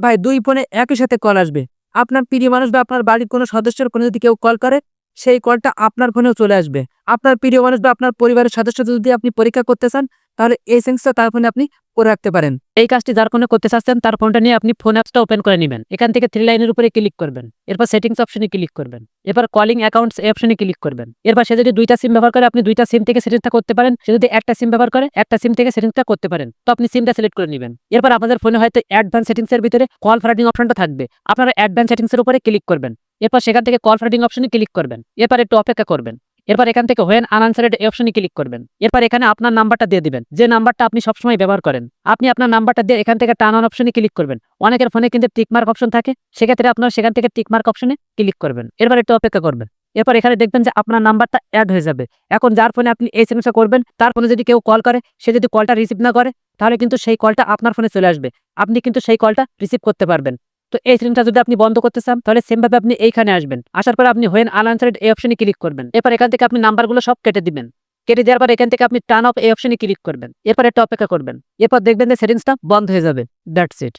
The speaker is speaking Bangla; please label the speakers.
Speaker 1: ভাই, দুই ফোনে একই সাথে কল আসবে। আপনার প্রিয় মানুষ বা আপনার বাড়ির কোনো সদস্যের কোনো যদি কেউ কল করে, সেই কলটা আপনার ফোনেও চলে আসবে। আপনার প্রিয় মানুষ বা আপনার পরিবারের সদস্য যদি আপনি পরীক্ষা করতে চান তাহলে এই সেন্সটা তার ফোনে আপনি করে রাখতে পারেন।
Speaker 2: এই কাজটি যার ফোনে করতে চাচ্ছেন, তার ফোনটা নিয়ে আপনি ফোন অ্যাপসটা ওপেন করে নেবেন। এখান থেকে থ্রি লাইনের উপরে ক্লিক করবেন। এরপর সেটিংস অপশনে ক্লিক করবেন। এরপর কলিং অ্যাকাউন্টস অপশনে ক্লিক করবেন। এরপর সে যদি দুইটা সিম ব্যবহার করে, আপনি দুইটা সিম থেকে সেটিংসটা করতে পারেন। সে যদি একটা সিম ব্যবহার করে, একটা সিম থেকে সেটিংসটা করতে পারেন। তো আপনি সিমটা সিলেক্ট করে নেবেন। এরপর আপনাদের ফোনে হয়তো অ্যাডভান্স সেটিংস এর ভিতরে কল ফরওয়ার্ডিং অপশনটা থাকবে। আপনারা অ্যাডভান্স সেটিংস এর উপরে ক্লিক করবেন। এরপর সেখান থেকে কল ফরওয়ার্ডিং অপশনে ক্লিক করবেন। এরপর একটু অপেক্ষা করবেন। এরপর এখান থেকে হোয়েন আনআনসারেড এই অপশনে ক্লিক করবেন। এরপর এখানে আপনার নাম্বারটা দিয়ে দিবেন। যে নাম্বারটা আপনি সবসময় ব্যবহার করেন, আপনি আপনার নাম্বারটা দিয়ে এখান থেকে টার্ন অন অপশনে ক্লিক করবেন। অনেকের ফোনে কিন্তু টিকমার্ক অপশন থাকে, সেক্ষেত্রে আপনার সেখান থেকে টিকমার্ক অপশনে ক্লিক করবেন। এরপর একটু অপেক্ষা করবেন। এরপর এখানে দেখবেন যে আপনার নাম্বারটা অ্যাড হয়ে যাবে। এখন যার ফোনে আপনি এই সেটিংসটা করবেন, তার ফোনে যদি কেউ কল করে, সে যদি কলটা রিসিভ না করে, তাহলে কিন্তু সেই কলটা আপনার ফোনে চলে আসবে। আপনি কিন্তু সেই কলটা রিসিভ করতে পারবেন। তো এই সিলিংটা যদি আপনি বন্ধ করতে চান, তাহলে সেম ভাবে আপনি এইখানে আসবেন। আসার পর আপনি হোয়েন আনআনসারেড এই অপশনে ক্লিক করবেন। এরপর এখান থেকে আপনি নাম্বারগুলো সব কেটে দিবেন। কেটে দেওয়ার পর এখান থেকে আপনি টার্ন অফ এই অপশনে ক্লিক করবেন। এরপর একটা অপেক্ষা করবেন। এরপর দেখবেন যে সেটিংসটা বন্ধ হয়ে যাবে। That's it